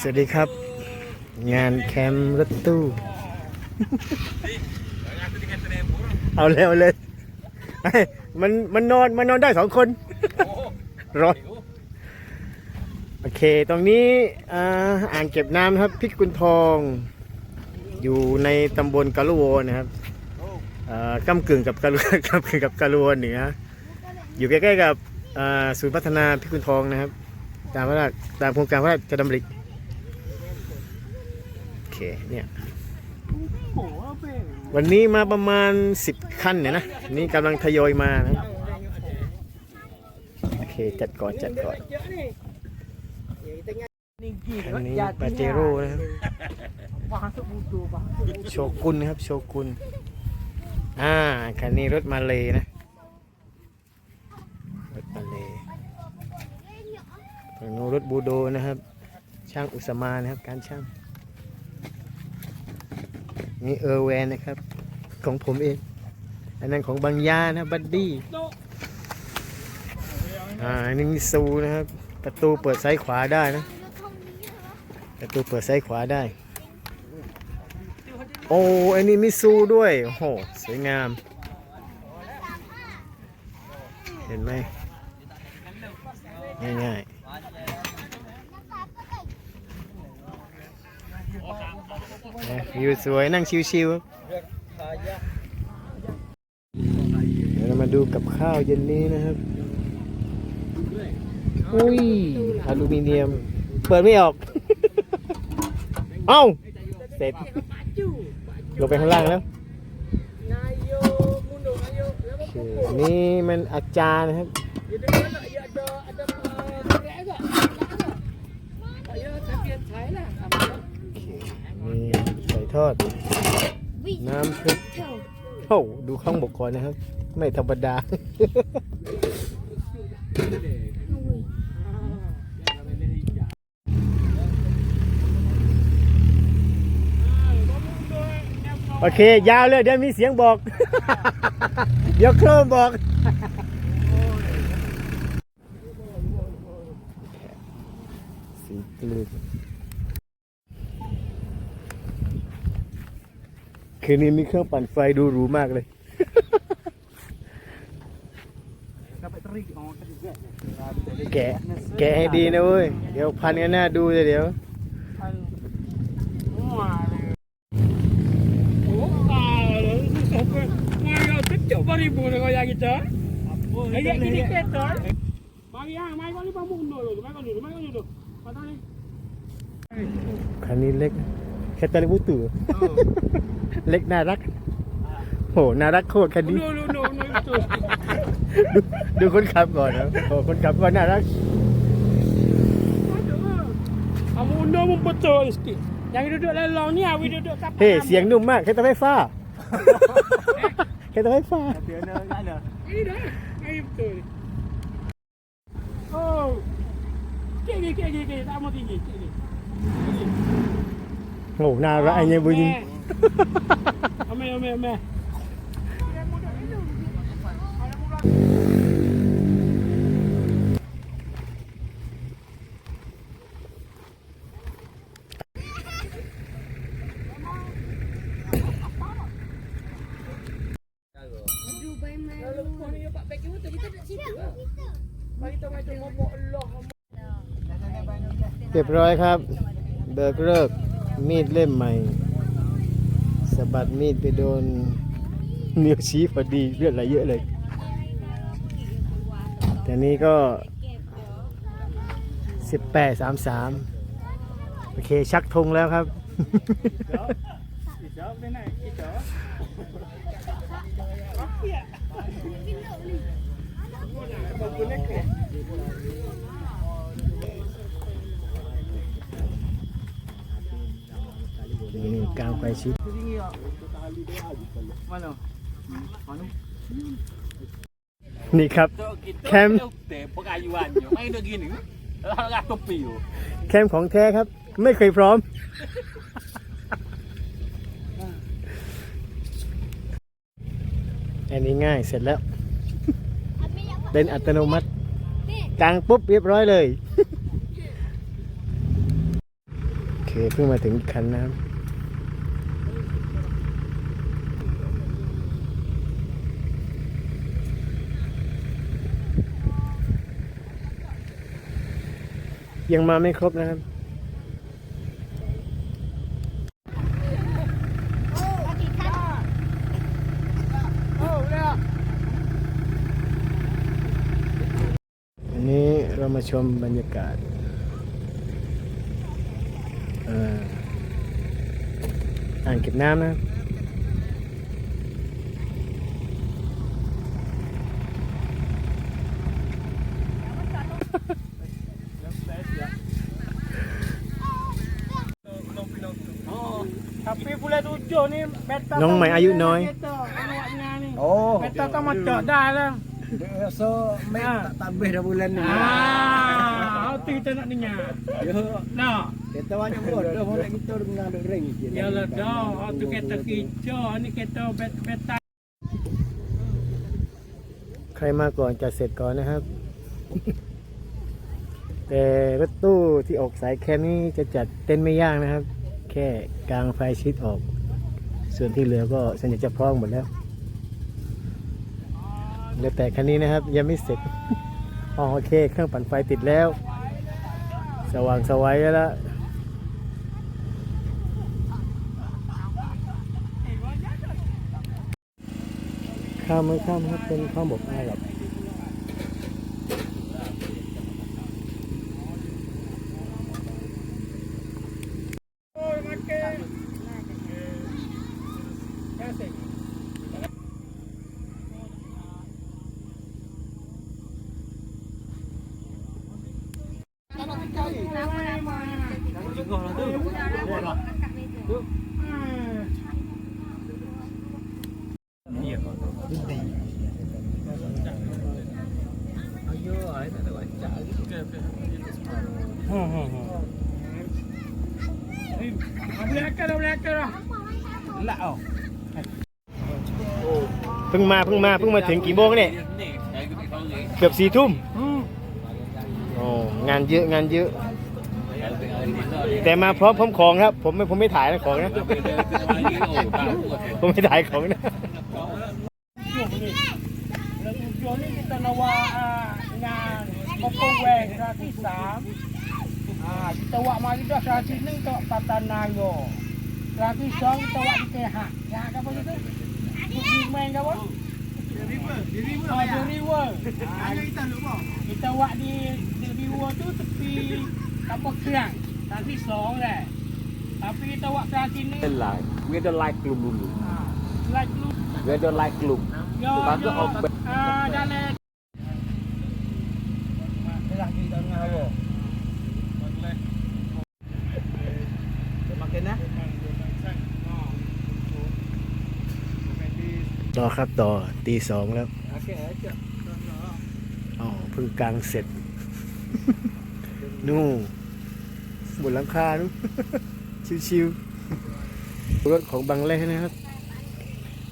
สวัสดีครับ งานแคมป์รถตู้ เอาเร็วเลยเฮ้ยมันมันนอนมันนอนได้สองคน ร้อน โอเค ตรงนี้อ่าอ่างเก็บน้ำนะครับพิกุลทอง อยู่ในตำบลกาลุโวนะครับอ่ากำกึ่งกับกาลุกำกึ่งกับกาลุโวเหนืออยู่ใกล้ๆกับอ่าศูนย์พัฒนาพิกุลทองนะครับ ตามพระราชตามโครงการพระราชดำริ เคเนี่ยวันนี้มาประมาณ 10 คันเนี่ยนะ นี่กำลังทยอยมานะ โอเค จัดก่อน จัดก่อนอันนี้ปาเจโร่นะครับโชกุนนะครับ โชกุนอ่าคันนี้รถมาเลยนะ รถมาเลยฝั่งโน้นรถบูโดนะครับ ช่างอุสมานะครับ การช่าง นี่เออร์แวนนะครับ ของผมเอง อันนั้นของบางยานะบัดดี้อ่าอันนี้มีซูนะครับ ประตูเปิดซ้ายขวาได้นะ ประตูเปิดซ้ายขวาได้ โอ้อันนี้มิซูด้วย โอ้โห สวยงาม เห็นไหมง่ายๆนะ วิวสวยนั่งชิวๆครับเดี๋ยวเรามาดูกับข้าวเย็นนี้นะครับอุ้ยอลูมิเนียม เปิดไม่ออก เอ้า เสร็จ ลงไปข้างล่างแล้วนนี้มันอาจารย์นะครับ ทอด น้ำพริกโอ้ดูข้างบกก่อนนะครับ ไม่ธรรมดา โอเค ยาวเลยเดี๋ยวมีเสียงบอก เดี๋ยวโครมบอกสีกลืน คืนนี้มีเครื่องปั่นไฟดูหรูมากเลย แกะแกะให้ดีนะเว้ย เดี๋ยวพันกันหน้าดูเดี๋ยวคันนี้เล็ก แค่ตะลิบุตุเล็กน่ารัก โห น่ารักโคตรคันนี้ No, no, no, no, betul. ดูดูคนขับก่อนนะโอ้คนขับก็น่ารัก Kamu undur pun betul sikit. Yang duduk lelong ni, awi duduk kapal. เฮ้ เสียงนุ่มมากแค่ตะไฟฟ้าแค่ตะไฟฟ้า Ini dah. Ini betul. Oh. Kek ni, kek ni, kek. Tak mau tinggi. Kek ni. โอ้น่ารักไอ้เนี่ยบุญ Ambil, ambil, ambil. เรียบร้อยครับ เบิกเลิก มีดเล่มใหม่สะบัดมีดไปโดนนิ้วชี้พอดีเลือดไหลเยอะเลย แต่นี้ก็ 18 33 โอเค ชักธงแล้วครับ Hijau, dia นี่กลางไฟชิด Mana? นี่ครับ Kita Cam. Kita pengayuan je. Main dah gini. Lah topi tu. แคมป์ของแท้ครับ ไม่เคยพร้อม อันนี้ง่ายเสร็จแล้ว เป็นอัตโนมัติกลางปุ๊บเรียบร้อยเลยเพิ่งมาถึงคันน้ำ ยังมาไม่ครบนะครับ อันนี้เรามาชมบรรยากาศอ่ออ่างเก็บน้ำนะครับ Tapi bulan tujuh ni beta น้องใหม่อายุน้อย Kereta awaknya ni. Oh, Beta tak macam dah lah. so mai Ha. tak tambah dah bulan ni. Ah, tu kita nak dengar. Ya. Nah, Kita banyak bodoh orang kita dengan duk ring je. yalah dah. Ah, tu kereta kita ni kereta bet- beta ใครมาก่อนจะเสร็จก่อนนะครับ แต่รถตู้ที่ออกสายแค่นี้จะจัดเต้นไม่ยากนะครับ แค่กลางไฟชิดออก ส่วนที่เหลือก็ส่วนใหญ่จะพร้อมหมดแล้วเหลือแต่คันนี้นะครับ ยังไม่เสร็จอ๋อโอเค เครื่องปั่นไฟติดแล้ว สว่างสวัยแล้วข้ามไม่ข้ามครับเป็นข้ามบกอาหรับ Lạ ổ พิ่งมาเพิ่งมาเพิ่งมาถึงกี่โมงเนี่ยเกือบสี่ทุ่ม Hmm. โอ้งานเยอะงานเยอะ แต่มาพร้อมพร้อมของครับ ผมไม่ผมไม่ถ่ายนะของนะ ผมไม่ถ่ายของนะ Tujuh ni. Bulan tujuh ni kita nawak ah, dengan Kopong Weng Serati Sam. Ah, kita wak mari dah Serati ni kita wak Patan Nayo. Serati Sam kita wak di Kehak. Ya, apa itu? Kucing main ke apa? The River. The River. Ah, The River. Ah, kita wak di The River tu tepi kapal kerang. Serati Song dah. Tapi kita wak Serati ni. Like, we don't like klub dulu. Ah, like lu We don't like klub. Yo, Bagus yo. obat. Ah, jalan. Dah kita tengah apa? Makan dah. ต่ อครับต่อตีสองแล้ว Okey, aja. อ๋อเพิ่งกลางเสร็จ นู่นบนหลังคานู่นชิวๆรถของบางแรกนะครับ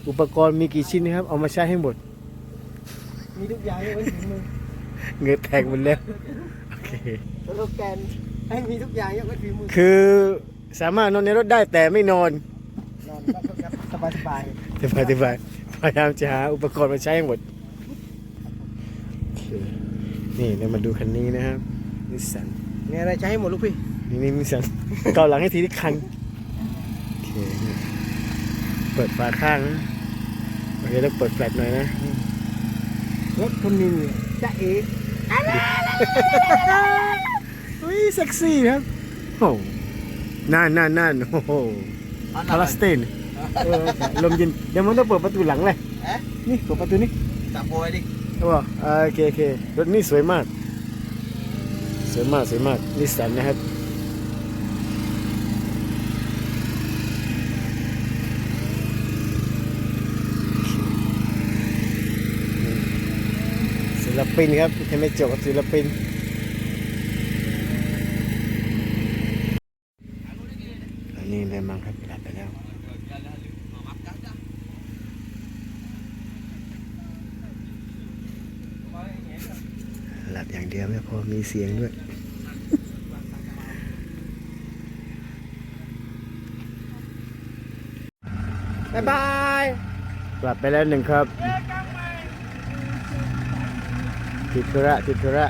อุปกรณ์มีกี่ชิ้นนะครับ เอามาใช้ให้หมด มีทุกอย่างเลยมือเงือแตกหมดแล้ว โอเคสโลแกนให้มีทุกอย่างยกเว้นฝีมือ คือสามารถนอนในรถได้แต่ไม่นอน นอนสบายสบายจะพยายาม พยายามจะหาอุปกรณ์มาใช้ให้หมดโอเคนี่เรามาดูคันนี้นะครับนิสสันๆมีอะไรใช้ให้หมดลูกพี่ นี่นี่นิสสันเกาหลังให้ทีที่คันโอเคนี่เปิดฝาข้างนะโอเคแล้วเปิดแฟลชหน่อยนะรถคนนี้จะเอ๋เฮ้ยเซ็กซี่ครับโอ้นั่นนั่นนั่นโอ้โหพาราสเตน เออลมเย็นเดี๋ยวมันต้องเปิดประตูหลังเลยเอ๊ะนี่เปิดประตูนี้จับโบยดิใช่ป่ะอ่าโอเคโอเครถนี่สวยมาก สวยมากสวยมากนิสสันนะครับศิลปินครับแค่ไม่จบกับศิลปินอันนี้ได้มั้งครับหลับไปแล้ว เดียวไม่พอมีเสียงด้วยบายบาย กลับไปแล้วหนึ่งครับ ติดธุระติดธุระ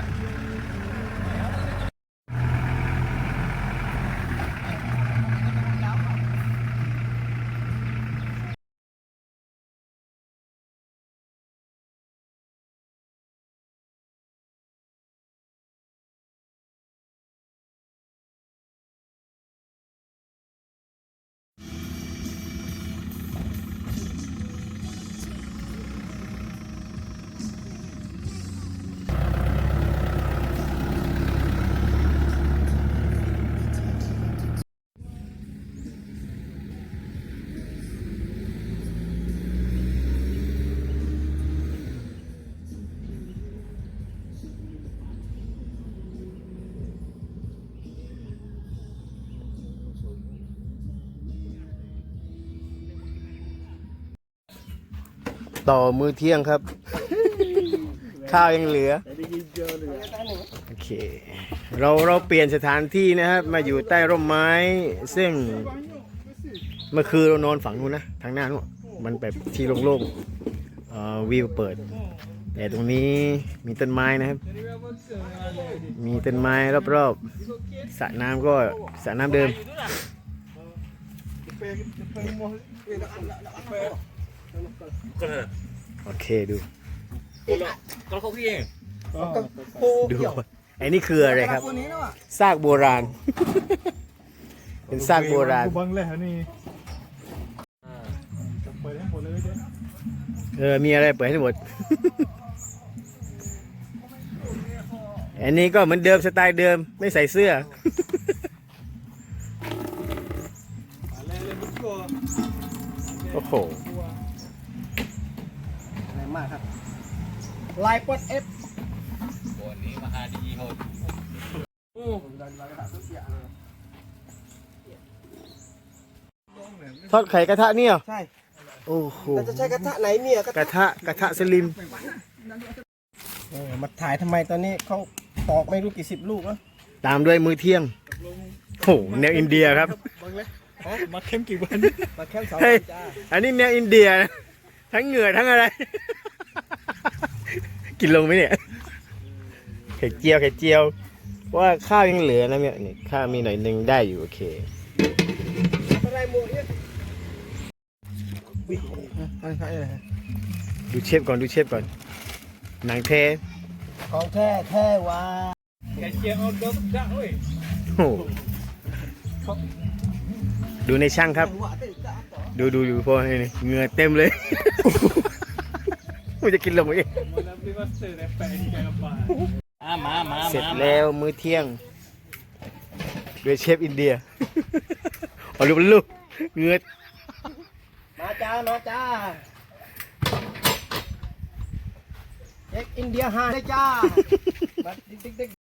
ต่อมือเที่ยงครับ ข้าวยังเหลือ โอเค เราเราเปลี่ยนสถานที่นะครับ มาอยู่ใต้ร่มไม้ ซึ่งเมื่อคืนเรานอนฝั่งนู้นนะ ทางหน้านู้นมันแบบที่โล่งๆเอ่อวิวเปิด แต่ตรงนี้มีต้นไม้นะครับ มีต้นไม้รอบๆสระน้ำก็สระน้ำเดิม โอเคดูก็เขาพี่เองดูไอ้นี่คืออะไรครับ ซากโบราณ เป็นซากโบราณบังเลยนี่เปิดให้หมดเลยเออ มีอะไรเปิดให้หมด อันนี้ก็เหมือนเดิมสไตล์เดิมไม่ใส่เสื้อโอ้โห มากครับลายปดเอฟทอดไข่กระทะเนี่ยเหรอใช่โอ้โหเราจะใช้กระทะไหนเนี่ยกระกระทะกระทะสลิมเออมาถ่ายทำไมตอนนี้เขาปอกไม่รู้กี่สิบลูกแล้วตามด้วยมือเที่ยงโอ้โหแนวอินเดียครับมาเข้มกี่วันมาแค่สองเฮ้ยจ้าอันนี้แนวอินเดียนะทั้งเหงื่อทั้งอะไร กินลงไหมเนี่ยไข่เจียวไข่เจียว ว่าข้าวยังเหลือนะเนี่ยนี่ข้าวมีหน่อยนึงได้อยู่โอเคอะไรหมเนี่ยดูเชฟก่อนดูเชฟก่อน หนังเทของแท้แท้ว่าแกเชียร์เอาเดิมจ้าเว้ยโอ้ดูในช่างครับ ดูดูดูพอนี่เงือเต็มเลย มันจะกินลงไหมมันรับรีวัสเตอร์ในแปลงแกกับปลามามาเสร็จแล้วมื้อเที่ยงด้วยเชฟอินเดียเอาลูกลูกเหงื่อมาจ้ามาจ้าเอ็กอินเดียฮาได้จ้ามาติ๊กติ๊กติ๊ก